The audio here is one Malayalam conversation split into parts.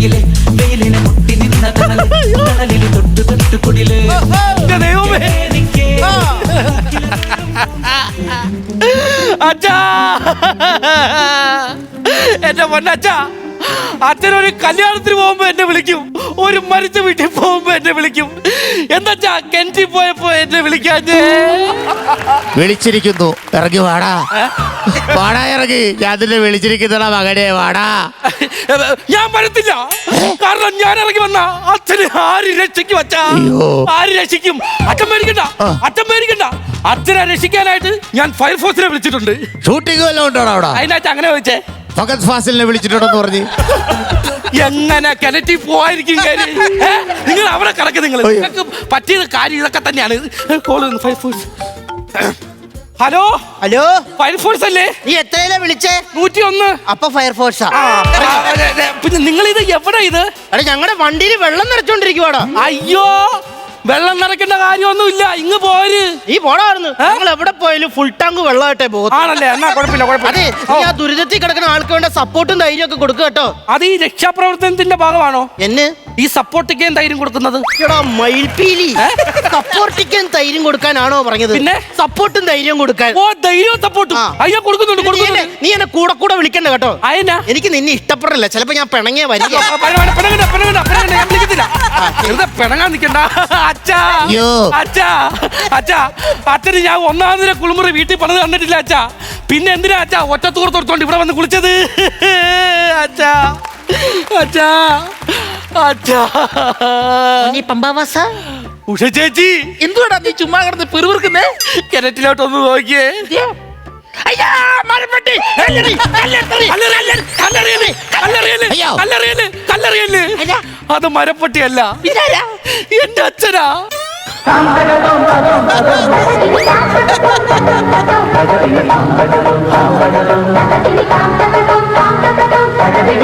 കടയിലെ വെയിലിനെ മുട്ടി നിന്ന തണലിൽ തൊട്ട് തൊട്ട് കുടിൽ അച്ഛാ. എന്റെ പൊന്നച്ഛാ അച്ഛനൊരു കല്യാണത്തിന് പോകുമ്പോ എന്നെ വിളിക്കും. ഒരു മരിച്ച വീട്ടിൽ പോകുമ്പോ എന്നെ വിളിക്കും. എന്താച്ചാ കെന്റി പോയപ്പോ എന്നെ വിളിക്കാഞ്ഞേ? വിളിച്ചിരിക്കുന്നു. ഇറങ്ങി വാടാ. വാടാ ഇറങ്ങി. ഞാൻ നിന്നെ വിളിച്ചിരിക്കുന്നടാ മകനെ വാടാ. ഞാൻ വരത്തില്ല. കാരണം ഞാൻ ഇറങ്ങി വന്ന അച്ഛന് ആര് രക്ഷിക്കും അച്ഛാ? അയ്യോ. ആര് രക്ഷിക്കും? അച്ഛൻ പേടിക്കണ്ട. ആ. അച്ഛൻ പേടിക്കണ്ട. അച്ഛനെ രക്ഷിക്കാനായിട്ട് ഞാൻ ഫയർഫോഴ്സിനെ വിളിച്ചിട്ടുണ്ട്. ഷൂട്ടിംഗ് വല്ലതും ഉണ്ടോടാ അവിടെ? അതിനകത്ത് അങ്ങനെ വെച്ചേ ഫഗത് ഫാസിലിനെ വിളിച്ചിട്ടുണ്ടെന്ന് പറഞ്ഞു. എങ്ങനെ കിണറ്റി പോവായിരിക്കും കാര്യം? ഏ? നിങ്ങൾ അവിടെ കിടക്ക് നിങ്ങൾ. അയ്യോ. നിങ്ങൾക്ക് പറ്റിയ കാര്യം ഇതൊക്കെ തന്നെയാണ്. Call fire force hello? Hello? Fire force അല്ലേ? നീ എത്രയിലാ വിളിച്ചേ? നൂറ്റി ഒന്ന് അപ്പൊ ഫയർഫോഴ്സാ ആ, ആ, അതെ, അതെ. പിന്നെ നിങ്ങൾ ഇത് എവിടെ ഇത്? എടാ ഞങ്ങളുടെ വണ്ടിയിൽ വെള്ളം നിറച്ചോണ്ടിരിക്കുവാടാ. അയ്യോ വെള്ളം നിറയ്ക്കേണ്ട കാര്യമൊന്നുമില്ല. ഇങ്ങ് പോര്. ഈ പോടായിരുന്നു നിങ്ങൾ എവിടെ പോയാലും ഫുൾ ടാങ്ക് വെള്ളമായിട്ടേ പോകും ആണല്ലേ? എന്നാ കുഴപ്പമില്ല അതെ കുഴപ്പമില്ല നീ ഓ, ആ ദുരിതത്തിൽ കിടക്കുന്ന ആൾക്ക് വേണ്ട സപ്പോർട്ടും ധൈര്യം ഒക്കെ കൊടുക്കുക കേട്ടോ. അത് ഈ രക്ഷാപ്രവർത്തനത്തിന്റെ ഭാഗമാണോ? എന്നെ? ഈ സപ്പോർട്ടിക്കയും തൈരും കൊടുക്കുന്നത്? എടാ മയിൽപീലി ധൈര്യം കൊടുക്കാനാണോ പറഞ്ഞത്? പിന്നെ? സപ്പോർട്ടും ധൈര്യം കൊടുക്കാൻ. ഓ ധൈര്യവും സപ്പോർട്ടും. ആ. അയ്യോ കൊടുക്കുന്നുണ്ട് നീ എന്നെ- നീ എന്നെ കൂടെ കൂടെ വിളിക്കണ്ട കേട്ടോ. അയന എനിക്ക് നിന്നെ ഇഷ്ടപ്പെടില്ല ചിലപ്പോ ഞാൻ പിണങ്ങിയ വരിക. പിണങ്ങണ്ട, പിണങ്ങണ്ട, പിണങ്ങണ്ട, പിണങ്ങണ്ട, ഞാൻ വിളിക്കത്തില്ല. വെറുതെ പിണങ്ങാൻ നിക്കണ്ട അച്ഛാ. അയ്യോ. അച്ഛാ. അച്ഛാ. അച്ഛന് ഞാൻ ഒന്നാമതിനെ കുളിമുറി വീട്ടിൽ പണിത് തന്നിട്ടില്ല അച്ഛാ. പിന്നെ എന്തിനാ അച്ഛാ? ഒറ്റത്തൂർ തൊടുത്തോണ്ട് ഇവിടെ വന്ന് കുളിച്ചത്? അച്ഛാ. അച്ഛാ. അച്ഛാ നീ പമ്പാവാസ? ഉഷ ചേച്ചി. എന്തുവാടാ നീ ചുമ്മാ കിടന്ന് പെരുവിറുക്കുന്നേ കിണറ്റിലോട്ടൊന്ന് നോക്കിയേ. അയ്യാ മരപ്പെട്ടി കല്ലെറി, കല്ലെറി, കല്ലെറിയല്ലേ, കല്ലെറിയല്ലേ, കല്ലെറിയല്ലേ, അയ്യോ. കല്ലെറിയല്ലേ, കല്ലെറിയല്ലേ. അല്ല. അത് മരപ്പട്ടിയല്ല. ഇതാരാ? എന്റെ അച്ഛനാ.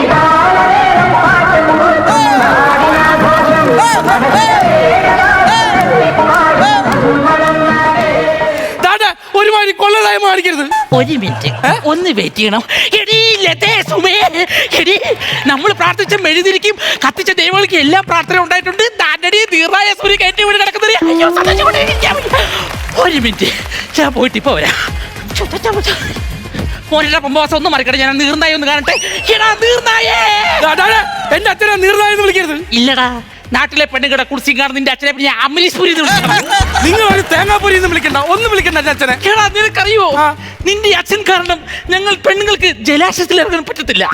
ദാണ്ടാ, ഒരു മിനിറ്റ്. ഒന്ന് വെയിറ്റ് ചെയ്യണം. എടീ ലതേ സുമേ. എടീ നമ്മൾ പ്രാർത്ഥിച്ച മെഴുതിരിക്കും കത്തിച്ച ദൈവങ്ങൾക്ക് എല്ലാ പ്രാർത്ഥന ഉണ്ടായിട്ടുണ്ട്. താണ്ടടി ദീർഘായ സൂര്യ കയറ്റി വീട് കിടക്കുന്നത് ഒരു മിനിറ്റ്. ഞാൻ പോയിട്ട് ഇപ്പൊ വരാം. മോനിയുടെ പമ്പവാസം ഒന്ന് മറിക്കട്ടെ ഞാൻ നീർന്നായി ഒന്ന് കാണട്ടെ. എടാ നീർന്നായേ എന്റെ അച്ഛനെ നീർന്നായെന്ന് വിളിക്കരുത്. ഇല്ലടാ നാട്ടിലെ പെണ്ണുങ്ങളുടെ കുടിസിങ്ങാണ് നിന്റെ അച്ഛനെ പിന്നെ ഞാൻ വിളിക്കണം. നിങ്ങൾ ഒരു തേങ്ങാപ്പൊരി എന്ന് വിളിക്കണ്ട ഒന്നും വിളിക്കണ്ട അച്ഛനെ. നിനക്കറിയോ. നിന്റെ അച്ഛൻ കാരണം ഞങ്ങൾ പെണ്ണുങ്ങൾക്ക് ജലാശയത്തിൽ ഇറങ്ങാൻ പറ്റത്തില്ല.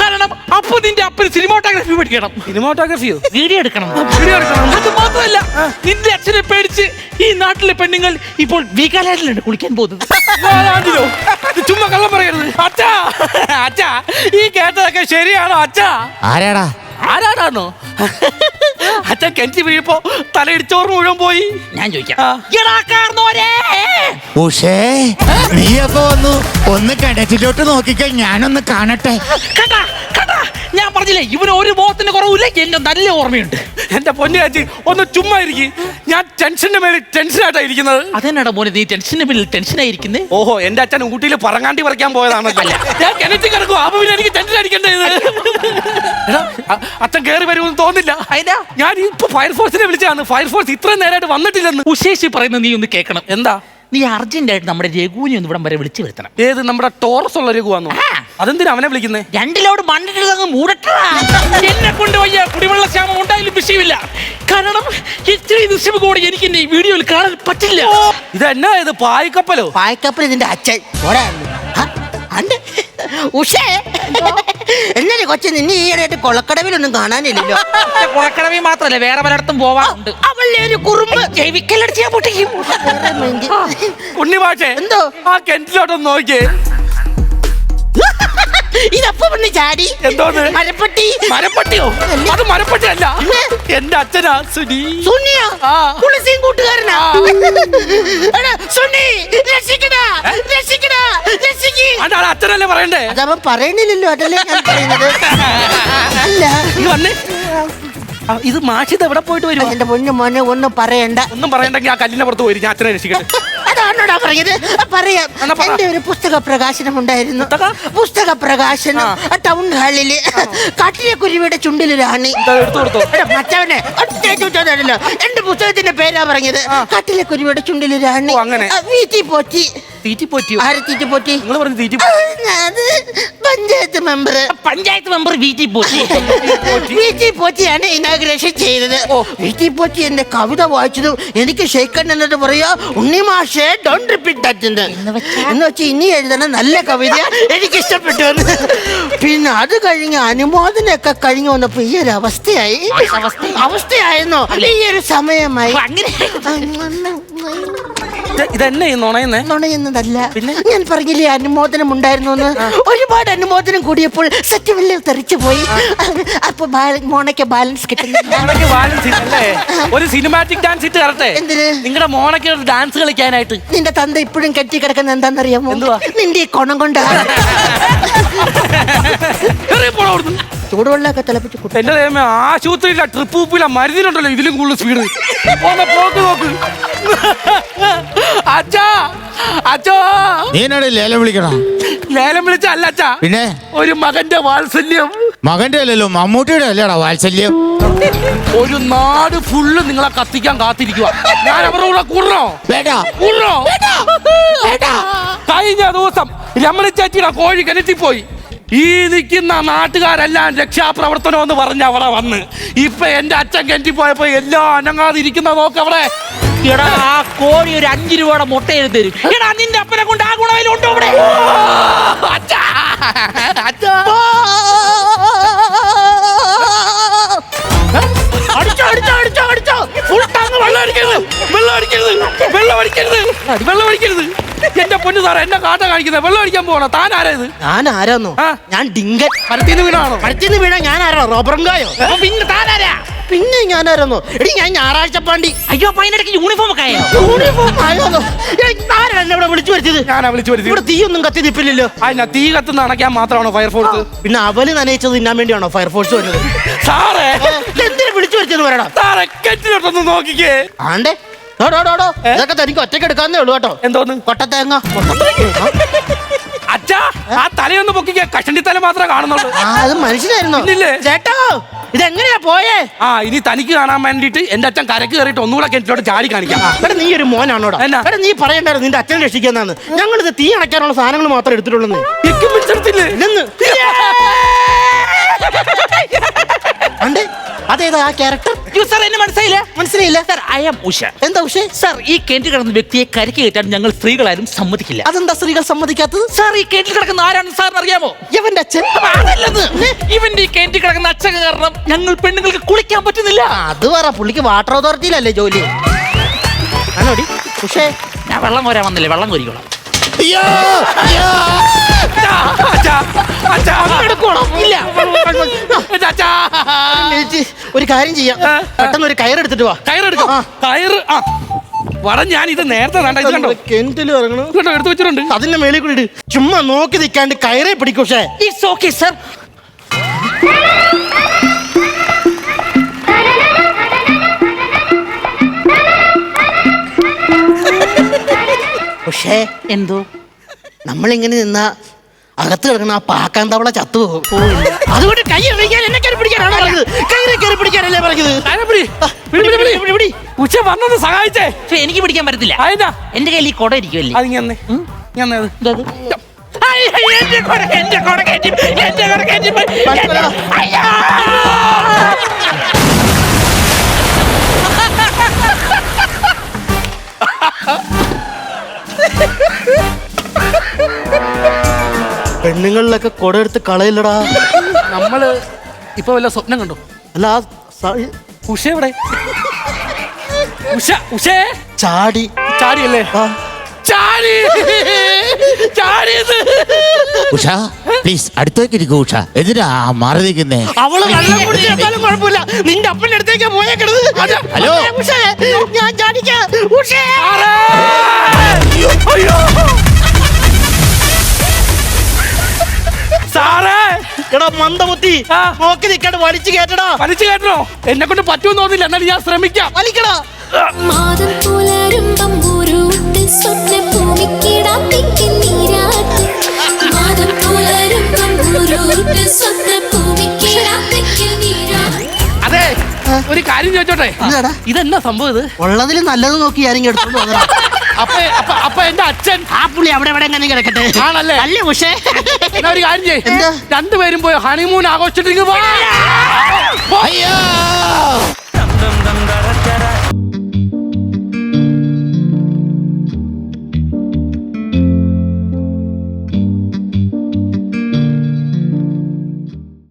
കാരണം അപ്പൊ നിന്റെ അപ്പന് സിനിമാട്ടോഗ്രാഫി പഠിക്കണം. സിനിമാറ്റോഗ്രഫിയോ വീഡിയോ എടുക്കണം. വീഡിയോ എടുക്കണം. അത് മാത്രമല്ല നിന്റെ അച്ഛനെ പേടിച്ച് ഈ നാട്ടിലെ പെണ്ണുങ്ങൾ ഇപ്പോൾ വീഗാലാൻഡിലാണ് കുളിക്കാൻ പോകുന്നത്. ചുമ്മാ കള്ളം പറയരുത്. അച്ഛാ അച്ഛാ ഈ കേട്ടതൊക്കെ ശരിയാണോ അച്ഛാ? ആരാടാ? ആരാടാന്നോ? അച്ഛൻ കെഞ്ചി വീഴപ്പോ തലയിടിച്ചോറ് മുഴുവൻ പോയി. ഞാൻ ചോദിക്കാം. ഉഷേ നീ അപ്പൊ വന്നു? ഒന്ന് കിണറ്റിലോട്ട് നോക്കിക്കോ ഞാനൊന്ന് കാണട്ടെ. കണ്ടാ കണ്ടാ ഞാൻ പറഞ്ഞില്ലേ ഇവന് ഒരു ബോധത്തിന്റെ കുറവില്ല എന്റെ നല്ല ഓർമ്മയുണ്ട്. എന്റെ പൊന്നു ചേച്ചി ഒന്ന് ചുമ്മാ ഇരിക്കും. ഞാൻ ടെൻഷന്റെ മേളിൽ ടെൻഷനായിട്ടാ ഇരിക്കുന്നത്. അതെന്നാടാ മോനെ നീ ടെൻഷന്റെ പിന്നിൽ ടെൻഷനായിരിക്കുന്നേ ഓഹോ എന്റെ അച്ഛൻ ഊട്ടിയിൽ പറങ്ങാണ്ടി പറിക്കാൻ പോയതാണല്ലോ ഞാൻ? കിണറ്റി കിടക്കും അപ്പൊ പിന്നെ എനിക്ക് ടെൻഷൻ അടിക്കേണ്ടത് അച്ഛൻ കയറി വരുമെന്ന് തോന്നില്ല. അതിനാ ഞാൻ ഇപ്പൊ ഫയർഫോഴ്സിനെ വിളിച്ചതാണ്. ഫയർഫോഴ്സ് ഇത്രയും നേരമായിട്ട് വന്നിട്ടില്ലെന്ന്. ഉശേഷി പറയുന്നത് നീ ഒന്ന് കേൾക്കണം. എന്താ? നീ അർജന്റായിട്ട് നമ്മുടെ രഘുവിനെ ഒന്ന് ഇവിടം വരെ വിളിച്ചു വരുത്തണം. ഏത് നമ്മുടെ ടോറസ് ഉള്ള രഘുവാന്നോ. അതെന്തിനാ അവനെ വിളിക്കുന്നേ? രണ്ടിലോട് മണ്ണിട്ട് അങ്ങ് മൂടട്ടാ എന്നെ കൊണ്ട് വയ്യ. കുടിവെള്ള ക്ഷാമം ഉണ്ടായാലും വിഷയമില്ല. കാരണം ഇത്രയും നിശ്ചയം കൂടെ എനിക്ക് എന്നെ ഈ വീഡിയോയിൽ കാണാൻ പറ്റില്ല. ഇത് എന്നാ ഇത്? പായ്ക്കപ്പലോ? പായക്കപ്പൽ ഇതിന്റെ അച്ഛൻ. പോടാ. ആ, അണ്ട് ഉഷേ. എന്നാലും കൊച്ചു നിന്നെ ഈയിടെയായിട്ട് കൊളക്കടവിലൊന്നും കാണാനില്ലല്ലോ. കുളക്കടവി മാത്രല്ല വേറെ പലയിടത്തും പോവാറുണ്ട്. അവളുടെ ഒരു കുറുമ്പ്. ഞാൻ പൊട്ടിക്കും. എന്തോ? ആ കിണറ്റിലോട്ടൊന്ന് നോക്കിയേ. ഇതപ്പൊ ചാടി. എന്തോന്ന്? മരപ്പെട്ടി. മരപ്പട്ടിയോ? അത് മരപ്പട്ടി അല്ല പിന്നെ? എന്റെ അച്ഛനാ സുനി. സുനിയ? ആ. കുളിസിയും കൂട്ടുകാരനാ? സുനി അതാണ് അച്ഛനല്ലേ പറയണ്ടേ? അതവൻ പറയണില്ലല്ലോ അതല്ലേ ഞാൻ പറയുന്നത്. അല്ല. നീ വന്നേ. ആ, ഇത് മാഷിത് എവിടെ പോയിട്ട് വരും എന്റെ പൊന്നു മോനെ ഒന്നും പറയണ്ട. ഒന്നും പറയണ്ടെങ്കിൽ ആ കല്ലിന്റെ പുറത്ത് പോയി ഞാൻ അച്ഛനെ രക്ഷിക്കട്ടെ. അത് അതാണോടാ പറഞ്ഞത് ആ, പറയാം. എന്നാ പറ. എന്റെ ഒരു പുസ്തക പ്രകാശനം ഉണ്ടായിരുന്നു. പുസ്തക? പുസ്തക പ്രകാശനം. ആ, ടൗൺ ഹാളിൽ കാട്ടിലെ കുരുവിയുടെ ചുണ്ടിലൊരാണി. ഇതാ എടുത്തു കൊടുത്തോ? എടാ, മറ്റവനെ ഒറ്റ എന്റെ പുസ്തകത്തിന്റെ പേരാ പറഞ്ഞത്. കാട്ടിലെ കുരുവിയുടെ ചുണ്ടിലൊരാണി. ഓ, അങ്ങനെ. ആ, വീട്ടിൽ പോറ്റി. തീറ്റി പോറ്റിയോ ആരെ തീറ്റി പോറ്റി നിങ്ങൾ പറഞ്ഞു തീറ്റി അത് പഞ്ചായത്ത് മെമ്പർ പഞ്ചായത്ത് മെമ്പർ വീട്ടിൽ പോറ്റി വീട്ടിൽ പോറ്റിയാണ് ഇനാഗ്രേഷൻ ചെയ്തത്. വീട്ടിൽ പോറ്റി എന്റെ കവിത വായിച്ചതും എനിക്ക് ഷെയ്ക്കൺ എന്നിട്ട് പറയാ ഉണ്ണി മാഷേ ഡോണ്ട് റിപ്പീറ്റ് ദാറ്റ് എന്ന് വെച്ചാൽ ഇനി എഴുതണ നല്ല കവിത എനിക്ക് ഇഷ്ടപ്പെട്ടു. പിന്നെ അത് കഴിഞ്ഞ് അനുമോദനൊക്കെ കഴിഞ്ഞ് വന്നപ്പോ ഈ ഒരു അവസ്ഥയായി. അവസ്ഥയായിരുന്നോ. ഈ ഒരു സമയമായി. ഇത് ഇതെന്നെ ഈ നുണയുന്നേ? നുണയുന്നതല്ല. പിന്നെ? ഞാൻ പറഞ്ഞില്ലേ അനുമോദനം ഉണ്ടായിരുന്നു എന്ന് ഒരുപാട് അനുമോദനം കൂടിയപ്പോൾ സത്യമല്ലേ തെറിച്ചു പോയി. അപ്പൊ മോണയ്ക്ക് ബാലൻസ് കിട്ടുന്നില്ല. ഒരു സിനിമാറ്റിക് ഡാൻസ് ഇട്ട് തരട്ടെ? നിങ്ങളുടെ മോണയ്ക്ക് ഡാൻസ് കളിക്കാനായിട്ട്. നിന്റെ തന്ത ഇപ്പോഴും കെട്ടി കിടക്കുന്ന എന്താണെന്നറിയാമോ? നിന്റെ ഈ കൊണം കൊണ്ടാണ്. ചൂടുവെള്ളമൊക്കെ തിളപ്പിച്ച് കുട്ടി എന്റെ ദൈവമേ ആശുപത്രിയില്ല ട്രിപ്പ് ഉപ്പില്ല മരുന്നിനുണ്ടല്ലോ ഇതിലും കൂടുതൽ സ്പീഡ് പോന്ന പോക്ക് നോക്ക്. അച്ഛാ അച്ഛോ. നീ എന്നോട് ലേലം വിളിക്കണം? ലേലം വിളിച്ച അല്ല അച്ഛാ. പിന്നെ? ഒരു മകന്റെ വാത്സല്യം. മകന്റെ അല്ലല്ലോ മമ്മൂട്ടിയുടെ അല്ലേടാ വാത്സല്യം. ഒരു നാട് ഫുള്ള് നിങ്ങളെ കത്തിക്കാൻ കാത്തിരിക്കുക ഞാൻ അവരുടെ കൂടെ കൂടണോ? വേണ്ട. കൂടണോ? കഴിഞ്ഞ ദിവസം രമണി ചേച്ചിയുടെ കോഴി കിണറ്റിൽ പോയി. ഈ നിൽക്കുന്ന നാട്ടുകാരെല്ലാം രക്ഷാപ്രവർത്തനം എന്ന് പറഞ്ഞ് അവിടെ വന്ന് ഇപ്പൊ എന്റെ അച്ഛൻ കിണറ്റിൽ പോയപ്പോ എല്ലാം അനങ്ങാതിരിക്കുന്ന നോക്ക് അവിടെ എടാ ആ കോഴി ഒരു അഞ്ചു രൂപയുടെ മുട്ട എഴുതി തരും എടാ നിന്റെ അപ്പനെ കൊണ്ട് ആ ഗുണവയിലുണ്ടോ ഇവിടെ അച്ഛാ വെള്ളം അടിക്കരുത് വെള്ളം അടിക്കരുത് വെള്ളം അടിക്കരുത് വെള്ളം അടിക്കരുത് എന്റെ പൊന്നു സാറേ എന്നെ കാട്ട കാണിക്കുന്നത് വെള്ളം അടിക്കാൻ പോകണം താൻ ആരാ ഇത് ഞാൻ ആരാന്നോ? ആ. ഞാൻ ഡിങ്കൻ. പരത്തിന്ന് വീണാണോ മരത്തിന്ന് വീണ ഞാൻ ആരാ? റോബറങ്കായോ അപ്പൊ താൻ ആരാ പിന്നെ ഞാൻ ആരാന്നോ? എടി ഞാൻ ഞായറാഴ്ച പാണ്ടി. അയ്യോ അപ്പൊ അതിനിടയ്ക്ക് യൂണിഫോം ഒക്കെ ആയോ? യൂണിഫോം ആയോന്നോ? ആരാണ് എന്നെ ഇവിടെ വിളിച്ചു വരുത്തിയത്? ഞാനാ വിളിച്ചു വരുത്തി ഇവിടെ തീയൊന്നും കത്തി നിപ്പില്ലല്ലോ. അതിനാ തീ കത്തുന്ന അണയ്ക്കാൻ മാത്രമാണോ ഫയർഫോഴ്സ്? പിന്നെ അവൽ നനയിച്ചത് തിന്നാൻ വേണ്ടിയാണോ ഫയർഫോഴ്സ് വരുന്നത്? സാറേ! എന്തിനു വിളിച്ചു വരുത്തിയെന്ന് പറയടാ? സാറേ കെറ്റിലോട്ടൊന്ന് നോക്കിക്കേ. ആണ്ടേ. ഇതൊക്കെ തനിക്ക് ഒറ്റയ്ക്ക് എടുക്കാന്നേ ഉള്ളൂ കേട്ടോ. എന്തോന്ന് കൊട്ടത്തേങ്ങ അച്ഛാ ആ തലയൊന്ന് പൊക്കിക്കേ. കഷണ്ടി തല മാത്രമേ കാണുന്നുള്ളൂ. ആ അത് മനുഷ്യനായിരുന്നോ? ഇല്ലില്ലേ? ചേട്ടോ ഇതെങ്ങനെയാ പോയേ? ആ ഇനി തനിക്ക് കാണാൻ വേണ്ടിയിട്ട് എന്റെ അച്ഛൻ കരക്ക് കയറിയിട്ട് ഒന്നുകൂടെ കിണറ്റിലോട്ട് ചാടി കാണിക്കാം. എടാ നീ ഒരു മോനാണോടാ? എന്നാ? എടാ നീ പറയണ്ടായിരുന്നു നിന്റെ അച്ഛനെ രക്ഷിക്കാന്നാണ് ഞങ്ങൾ ഇത് തീ അണയ്ക്കാനുള്ള സാധനങ്ങൾ മാത്രം എടുത്തിട്ടുള്ളൂ എക്യുപ്മെന്റ്സ് എടുത്തില്ലേ ഇല്ലെന്ന്. അണ്ടേ അതേതാ ആ ക്യാരക്ടർ യു സാർ എന്നെ മനസ്സിലായില്ല. മനസ്സിലായില്ല? Sir I am Usha. എന്താ ഉഷ? സാർ ഈ കിണറ്റിൽ കിടക്കുന്ന വ്യക്തിയെ കരക്ക് കയറ്റാൻ ഞങ്ങൾ സ്ത്രീകളാരും സമ്മതിക്കില്ല. അതെന്താ സ്ത്രീകൾ സമ്മതിക്കാത്തത്? സാർ ഈ കിണറ്റിൽ കിടക്കുന്ന ആരാണ് സാറിന് അറിയാമോ? ഇവന്റെ അച്ഛൻ. അതല്ലത് ഇവന്റെ ഈ കിണറ്റിൽ കിടക്കുന്ന അച്ഛൻ കാരണം ഞങ്ങൾ പെണ്ണുങ്ങൾക്ക് കുളിക്കാൻ പറ്റുന്നില്ല. അത് പറ പുള്ളിക്ക് വാട്ടർ അതോറിറ്റിയിലല്ലേ ജോലി? അല്ലോടി ഉഷേ. ഞാൻ വെള്ളം കോരാൻ വന്നില്ലേ? വെള്ളം കോരിക്കോളാം. അയ്യോ ചേച്ചി, ഒരു കാര്യം ചെയ്യാം. പെട്ടെന്ന് ഒരു കയറെടുത്തിട്ട് വാ. കയറെടുക്കാം. കയറ് ആ. വട ഞാൻ ഇത് നേരത്തെ വേണ്ട ഇത് കണ്ടോ? കെന്റിൽ ഇറങ്ങണം? എടുത്തു വെച്ചിട്ടുണ്ട്. അതിന്റെ മേളിൽ കൂടി ഇട്. ചുമ്മാ നോക്കി നിൽക്കാണ്ട് കയറേ പിടിക്കൂഷേ പക്ഷേ ഇറ്റ്സ് ഓക്കെ സർ പക്ഷേ എന്തോ? നമ്മളിങ്ങനെ നിന്നാ അകത്ത് കിടക്കണ ആ പാക്കാൻ തവള ചത്തുപോകും അതുകൊണ്ട് കൈ ഇറങ്ങിയാൽ എന്നെ കയറി പിടിക്കാനാണ് പറഞ്ഞത് കയറി കയറി പിടിക്കാനല്ലേ പറഞ്ഞത് ആരെ പിടി. പിടി, പിടി, പിടി. പിടി, പിടി. ഉച്ച വന്നത് സഹായിച്ചേ പക്ഷെ എനിക്ക് പിടിക്കാൻ പറ്റത്തില്ല എന്റെ കയ്യിൽ ഈ കൊട ഇരിക്കുമല്ലേ അത് ഞാൻ ഞാൻ ഇതത്. ഐ, ഐ, എന്റെ കൊട, എന്റെ കൊട കയറ്റി, എന്റെ കൊട കയറ്റി പോയി. മനസ്സിലായോ? അയ്യോ! പെണ്ണുങ്ങളിലൊക്കെ കൊടയെടുത്ത് കളയില്ലടാ നമ്മൾ ഇപ്പൊ വല്ല സ്വപ്നം കണ്ടു? അല്ല ആ സ- ഉഷ എവിടെ? ഉഷ ഉഷേ. ചാടി. ചാടിയല്ലേ? ആ. ചാടി. ചാടിയത്. ഉഷ പ്ലീസ് അടുത്തേക്ക് ഇരിക്കൂ ഉഷ. എന്തിനാ മാറി നിൽക്കുന്നേ അവൾ വെള്ളം കുഴപ്പമില്ല. നിന്റെ അപ്പന്റെ അടുത്തേക്കാ പോയേക്കണത്. ഹലോ. ഉഷേ ഞാൻ ചാടിക്കാം. ഉഷേ. അയ്യോ. എടാ മന്ദബുദ്ധി. ആ. നോക്കി നിൽക്കാണ്ട് വലിച്ചു കേട്ടടാ വലിച്ചു കേട്ടോ എന്നെ കൊണ്ട് പറ്റുമെന്ന് തോന്നില്ല. എന്നാലും ഞാൻ ശ്രമിക്കാം. വലിക്കടാ. മാതം പുലരും നീരാട്ട്. മാതം നീരാട്ട്. അതെ ഒരു കാര്യം ചോദിച്ചോട്ടെ? ഇതെന്നാ സംഭവം ഇത്? ഉള്ളതിൽ നല്ലത് നോക്കി ആരെങ്കിലും എടുത്തോണ്ട്. അപ്പൊ അപ്പൊ അപ്പൊ എന്റെ അച്ഛൻ ആ പുള്ളി അവിടെ എവിടെ എങ്ങനെ കിടക്കട്ടെ ആണല്ലേ? അല്ലേ പക്ഷേ എന്നാ ഒരു കാര്യം ചെയ്യ് എന്താ? രണ്ടുപേരും പോയി ഹണിമൂൺ ആഘോഷിച്ചിട്ട് ഇങ്ങ് വാ. അയ്യോ